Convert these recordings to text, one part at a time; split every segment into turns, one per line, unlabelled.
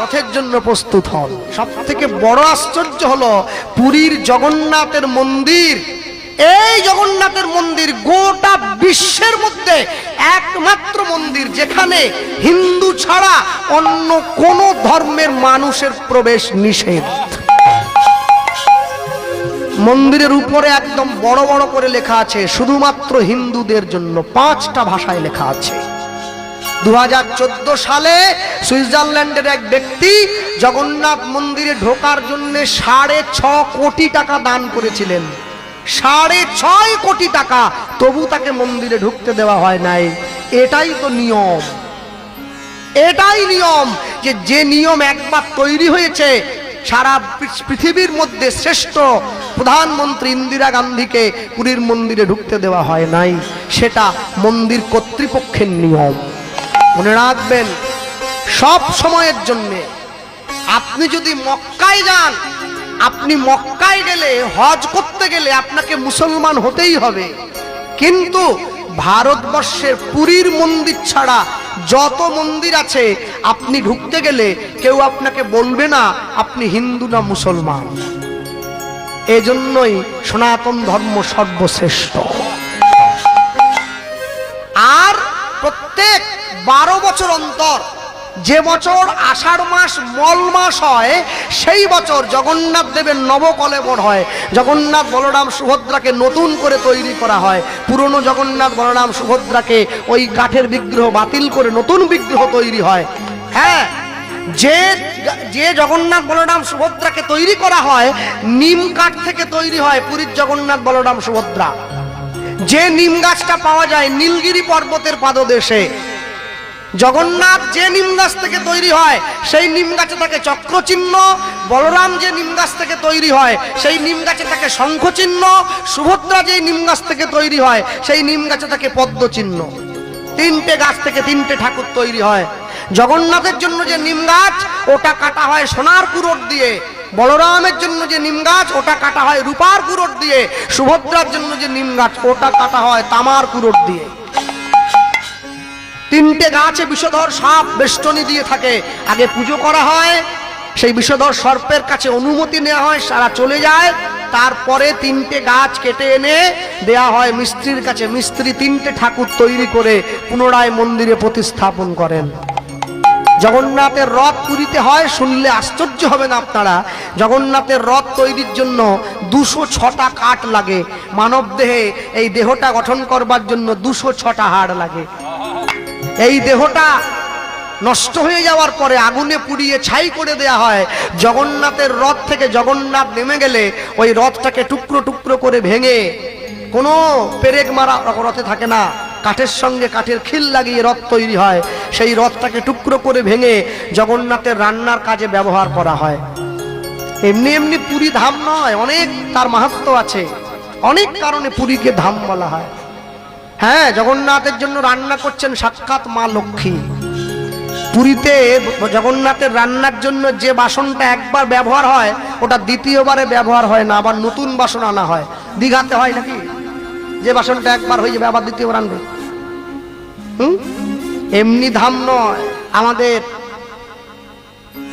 রথের জন্য প্রস্তুত হন। সব থেকে বড় আশ্চর্য হলো পুরীর জগন্নাথের মন্দির। এই জগন্নাথের মন্দির গোটা বিশ্বের মধ্যে একমাত্র মন্দির, যেখানে হিন্দু ছাড়া অন্য কোনো ধর্মের মানুষের প্রবেশ নিষেধ। মন্দিরের উপরে একদম বড় বড় করে লেখা আছে, শুধুমাত্র হিন্দুদের জন্য পাঁচটা ভাষায় লেখা আছে। দু হাজার চোদ্দ সালে সুইজারল্যান্ডের এক ব্যক্তি জগন্নাথ মন্দিরে ঢোকার জন্য সাড়ে ছ কোটি টাকা দান করেছিলেন। সাড়ে ছয় কোটি টাকা, তবু তাকে মন্দিরে ঢুকতে দেওয়া হয় নাই। এটাই তো নিয়ম। এটাই নিয়ম যে যে নিয়ম একবার তৈরি হয়েছে, সারা পৃথিবীর মধ্যে শ্রেষ্ঠ প্রধানমন্ত্রী ইন্দিরা গান্ধীকে পুরীর মন্দিরে ঢুকতে দেওয়া হয় নাই। সেটা মন্দির কর্তৃপক্ষের নিয়ম। মনে রাখবেন, সব সময়ের জন্যে আপনি যদি মক্কায় যান, আপনি মক্কায় গেলে, হজ করতে গেলে আপনাকে মুসলমান হতেই হবে। কিন্তু ভারতবর্ষের পুরীর মন্দির ছাড়া যত মন্দির আছে, আপনি ঢুকতে গেলে কেউ আপনাকে বলবে না, আপনি হিন্দু না মুসলমান। এজন্যই সনাতন ধর্ম সর্বশ্রেষ্ঠ। বারো বছর অন্তর যে বছর আষাঢ় মাস, মল মাস হয়, সেই বছর জগন্নাথ দেবের নবকলেবর হয়। জগন্নাথ বলরাম সুভদ্রাকে নতুন করে তৈরি করা হয়। পুরনো জগন্নাথ বলরাম সুভদ্রাকে ওই কাঠের বিগ্রহ বাতিল করে নতুন বিগ্রহ তৈরি হয়। হ্যাঁ যে যে জগন্নাথ বলরাম সুভদ্রাকে তৈরি করা হয়, নিম কাঠ থেকে তৈরি হয় পুরীর জগন্নাথ বলরাম সুভদ্রা। যে নিম গাছটা পাওয়া যায় নীলগিরি পর্বতের পাদদেশে জগন্নাথ যে নিম গাছ থেকে তৈরি হয়, সেই নিম গাছে থাকে চক্রচিহ্ন, বলরাম যে নিম গাছ থেকে তৈরি হয়, সেই নিম গাছে থাকে শঙ্খচিহ্ন, সুভদ্রা যে নিম গাছ থেকে তৈরি হয়, সেই নিম গাছে থাকে পদ্মচিহ্ন। তিনটে গাছ থেকে তিনটে ঠাকুর তৈরি হয়। জগন্নাথের জন্য যে নিম গাছ, ওটা কাটা হয় সোনার কুরোট দিয়ে। বলরামের জন্য যে নিম গাছ, ওটা কাটা হয় রূপার কুরোট দিয়ে। সুভদ্রার জন্য যে নিম গাছ, ওটা কাটা হয় তামার কুরোট দিয়ে। তিনটে গাছে বিষধর সাপ বেষ্টনী দিয়ে থাকে। আগে পুজো করা হয়, সেই বিষধর সর্পের কাছে অনুমতি নেওয়া হয়, সারা চলে যায়। তারপরে তিনটে গাছ কেটে এনে দেয়া হয় মিস্ত্রির কাছে। মিস্ত্রি তিনটে ঠাকুর তৈরি করে পুনরায় মন্দিরে প্রতিস্থাপন করেন। জগন্নাথের রথ পুরীতে হয়, শুনলে আশ্চর্য হবেন আপনারা। জগন্নাথের রথ তৈরির জন্য দুশো ছটা কাঠ লাগে। মানব দেহে এই দেহটা গঠন করবার জন্য দুশো ছটা হাড় লাগে। এই দেহটা নষ্ট হয়ে যাওয়ার পরে আগুনে পুড়িয়ে ছাই করে দেয়া হয়। জগন্নাথের রথ থেকে জগন্নাথ নেমে গেলে ওই রথটাকে টুকরো টুকরো করে ভেঙে কোনো পেরেক মারা রথে থাকে না। কাঠের সঙ্গে কাঠের খিল লাগিয়ে রথ তৈরি হয়। সেই রথটাকে টুকরো করে ভেঙে জগন্নাথের রান্নার কাজে ব্যবহার করা হয়। এমনি এমনি পুরী ধাম নয়, অনেক তার মাহাত্ম আছে। অনেক কারণে পুরীকে ধাম বলা হয়। হ্যাঁ জগন্নাথের জন্য রান্না করছেন সাক্ষাৎ মা লক্ষ্মী। পুরীতে জগন্নাথের রান্নার জন্য যে বাসনটা একবার ব্যবহার হয়, ওটা দ্বিতীয়বারে ব্যবহার হয় না, আবার নতুন বাসন আনা হয়। দীঘাতে হয় নাকি? যে বাসনটা একবার হয়ে যাবে, আবার দ্বিতীয়বার আনবে। হুম? এমনি ধাম নয়, আমাদের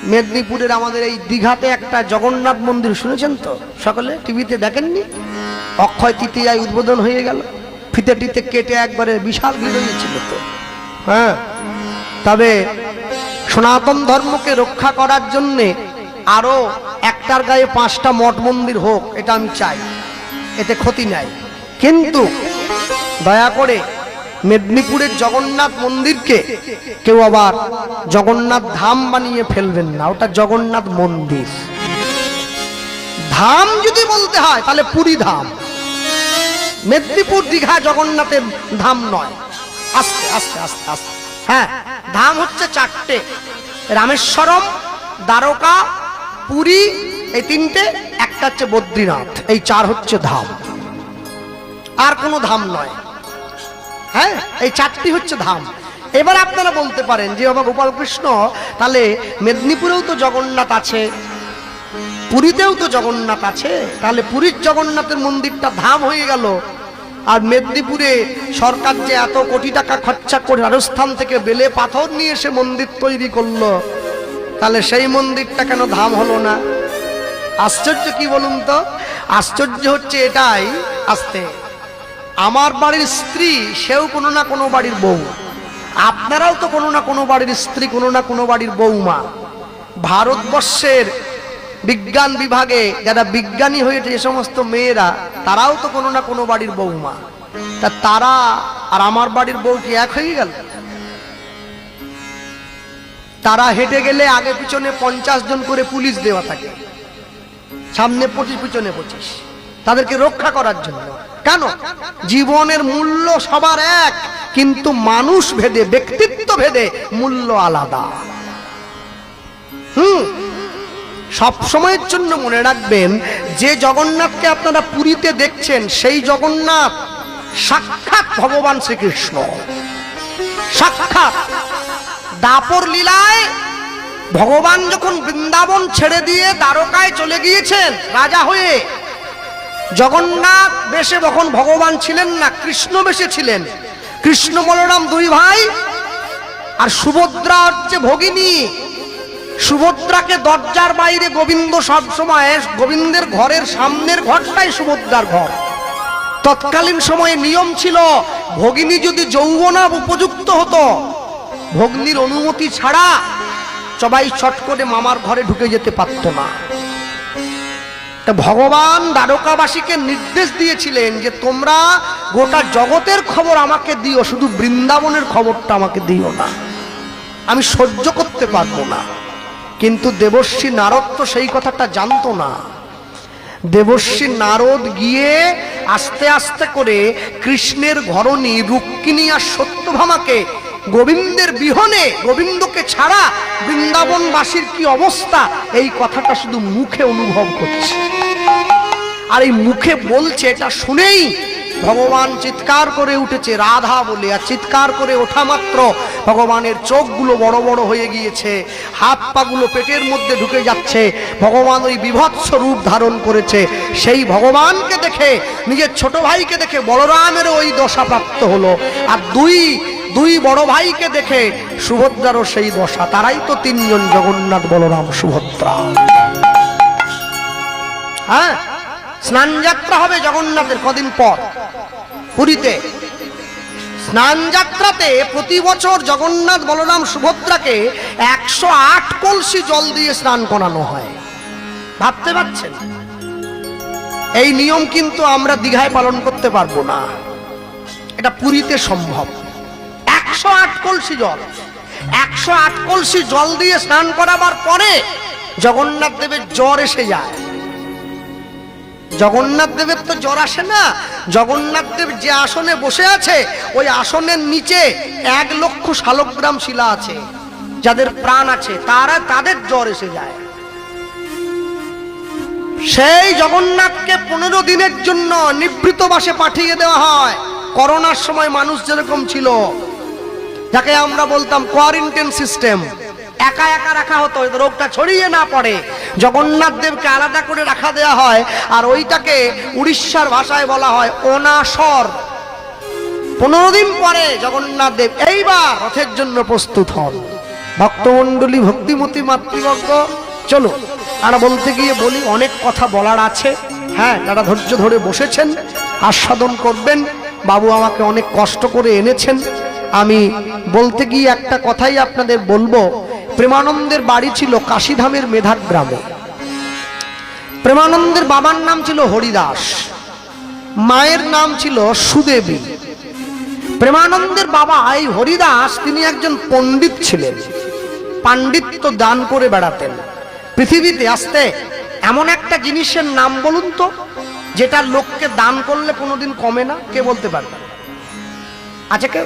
মেদিনীপুরের আমাদের এই দীঘাতে একটা জগন্নাথ মন্দির, শুনেছেন তো? সকলে? টিভিতে দেখেননি? অক্ষয় তৃতীয়ায় উদ্বোধন হয়ে গেল। ফিতে টিতে কেটে একবারে বিশাল ভিড় হয়েছিল তো। হ্যাঁ? তবে সনাতন ধর্মকে রক্ষা করার জন্যে আরও একটার গায়ে পাঁচটা মঠ মন্দির হোক, এটা আমি চাই। এতে ক্ষতি নাই। কিন্তু দয়া করে মেদিনীপুরের জগন্নাথ মন্দিরকে কেউ আবার জগন্নাথ ধাম বানিয়ে ফেলবেন না, ওটা জগন্নাথ মন্দির। ধাম যদি বলতে হয়, তাহলে পুরী ধাম। মেদিনীপুর দীঘা জগন্নাথের ধাম নয়। আস্তে আস্তে আস্তে আস্তে। হ্যাঁ ধাম হচ্ছে চারটে। রামেশ্বরম, দ্বারকা, পুরী, এই তিনটে, একটা হচ্ছে বদ্রীনাথ, এই চার হচ্ছে ধাম। আর কোনো ধাম নয়। হ্যাঁ এই চারটি হচ্ছে ধাম। এবার আপনারা বলতে পারেন যে, বাবা গোপাল কৃষ্ণ তাহলে মেদিনীপুরেও তো জগন্নাথ আছে পুরীতেও তো জগন্নাথ আছে। তাহলে পুরীর জগন্নাথের মন্দিরটা ধাম হয়ে গেল। আর মেদিনীপুরে সরকার যে এত কোটি টাকা খরচা করে রাজস্থান থেকে বেলে পাথর নিয়ে এসে মন্দির তৈরি করল, তাহলে সেই মন্দিরটা কেন ধাম হলো না? আশ্চর্য কি বলুন তো? আশ্চর্য হচ্ছে এটাই, আসতে, আমার বাড়ির স্ত্রী, সেও কোনো না কোনো বাড়ির বউ। আপনারাও তো কোনো না কোনো বাড়ির স্ত্রী, কোনো না কোনো বাড়ির বউমা। ভারতবর্ষের বিজ্ঞান বিভাগে যারা বিজ্ঞানী হয়েছে যে সমস্ত মেয়েরা, তারাও তো কোনো না কোনো বাড়ির বউমা। তা তারা আর আমার বাড়ির বউ কি এক হয়ে গেল? তারা হেঁটে গেলে আগে পিছনে পঞ্চাশ জন করে পুলিশ দেওয়া থাকে। সামনে পঁচিশ, পিছনে পঁচিশ। তাদেরকে রক্ষা করার জন্য। কেন? জীবনের মূল্য সবার এক, কিন্তু মানুষ ভেদে, ব্যক্তিত্ব ভেদে মূল্য আলাদা। হুম? সব সময়ের জন্য মনে রাখবেন, যে জগন্নাথকে আপনারা পুরীতে দেখছেন, সেই জগন্নাথ সাক্ষাৎ ভগবান শ্রীকৃষ্ণ। সাক্ষাৎ দাপর লীলায় ভগবান যখন বৃন্দাবন ছেড়ে দিয়ে দ্বারকায় চলে গিয়েছেন রাজা হয়ে, জগন্নাথ বেশে তখন ভগবান ছিলেন না, কৃষ্ণ বেশে ছিলেন। কৃষ্ণ বলরাম দুই ভাই আর সুভদ্রা হচ্ছে ভগিনী সুভদ্রাকে দরজার বাইরে গোবিন্দ সবসময় গোবিন্দের ঘরের সামনের ঘরটাই সুভদ্রার ঘর। তৎকালীন সময়ে নিয়ম ছিল, ভগিনী যদি যৌবনা উপযুক্ত হতো, ভগ্নির অনুমতি ছাড়া সবাই ছট করে মামার ঘরে ঢুকে যেতে পারত না। ভগবান দ্বারকাবাসীকে নির্দেশ দিয়েছিলেন যে তোমরা গোটা জগতের খবর আমাকে দিও, শুধু বৃন্দাবনের খবরটা আমাকে দিও না। আমি সহ্য করতে পারব না। কিন্তু দেবশ্রী নারদ তো সেই কথাটা জানতো না। দেবশ্রী নারদ গিয়ে আস্তে আস্তে করে কৃষ্ণের ঘরণী রুক্মিণী আর সত্যভামাকে গোবিন্দের বিহনে, গোবিন্দকে ছাড়া বৃন্দাবনবাসীর কি অবস্থা, এই কথাটা শুধু মুখে অনুভব করছে। আর এই মুখে বলছে এটা শুনেই ভগবান চিৎকার করে উঠেছে, রাধা বলে আর চিৎকার করে ওঠা মাত্র। ভগবানের চোখগুলো বড় বড় হয়ে গিয়েছে, হাত পাগুলো পেটের মধ্যে ঢুকে যাচ্ছে। ভগবান ওই বিভৎস রূপ ধারণ করেছে। সেই ভগবানকে দেখে, নিজের ছোট ভাইকে দেখে বলরামেরও ওই দশা প্রাপ্ত হলো। আর দুই দুই বড় ভাইকে দেখে সুভদ্রারও সেই দশা। তারাই তো তিনজন জগন্নাথ, বলরাম, সুভদ্রা। হ্যাঁ? স্নান যাত্রা হবে জগন্নাথের কদিন পর। পুরীতে। স্নান যাত্রাতে প্রতি বছর জগন্নাথ বলরাম সুভদ্রাকে একশো আট কলসি জল দিয়ে স্নান করানো হয়। ভাবতে পারছেন? এই নিয়ম কিন্তু আমরা দীঘায় পালন করতে পারব না। এটা পুরীতে সম্ভব। একশো আট কলসি জল। একশো আট কলসি জল দিয়ে স্নান করাবার পরে জগন্নাথ দেবের জ্বর এসে যায়। জগন্নাথ দেবের তো জ্বর আসে না। জগন্নাথ দেব যে আসনে বসে আছে, ওই আসনের নিচে এক লক্ষ শালগ্রাম শিলা আছে, যাদের প্রাণ আছে, তারা তাদের জ্বর এসে যায়। সেই জগন্নাথকে পনেরো দিনের জন্য নিবৃত বাসে পাঠিয়ে দেওয়া হয়। করোনার সময় মানুষ যেরকম ছিল, যাকে আমরা বলতাম কোয়ারেন্টাইন সিস্টেম একা একা রাখা হতো রোগটা ছড়িয়ে না পড়ে। জগন্নাথ দেবকে আলাদা করে রাখা দেওয়া হয়, আর ওইটাকে উড়িষ্যার ভাষায় বলা হয় ওনাসর পনেরো দিন পরে জগন্নাথ দেব এইবার রথের জন্য প্রস্তুত হন। ভক্তমণ্ডলী, ভক্তিমতী, মাতৃবর্গ, চলো আর বলতে গিয়ে বলি, অনেক কথা বলার আছে। হ্যাঁ যারা ধৈর্য ধরে বসেছেন, আস্বাদন করবেন, বাবু আমাকে অনেক কষ্ট করে এনেছেন। আমি বলতে গিয়ে একটা কথাই আপনাদের বলব প্রেমানন্দের বাড়ি ছিল কাশিধামের মেধার গ্রামে। প্রেমানন্দের বাবার নাম ছিল হরিদাস, মায়ের নাম ছিল সুদেবী। প্রেমানন্দের বাবা এই হরিদাস, তিনি একজন পণ্ডিত ছিলেন, পাণ্ডিত্য দান করে বেড়াতেন। পৃথিবীতে আসতে এমন একটা জিনিসের নাম বলুন তো, যেটা লোককে দান করলে কোনোদিন কমে না, কে বলতে পারবে? আছে কেউ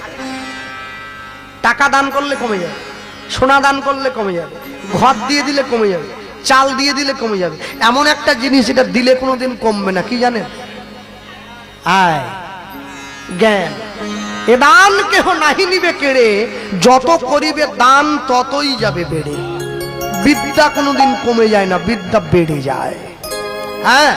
টাকা দান করলে কমে যাবে। সোনা দান করলে কমে যাবে, ঘর দিয়ে দিলে কমে যাবে, চাল দিয়ে দিলে কমে যাবে, এমন একটা জিনিস এটা দিলে কোনোদিন কমবে না, কি জানেন? আয়, জ্ঞান। এ দান কেহ নাহি নিবে কেড়ে, যত করিবে দান ততই যাবে বেড়ে। বিদ্যা কোনোদিন কমে যায় না, বিদ্যা বেড়ে যায়। হ্যাঁ?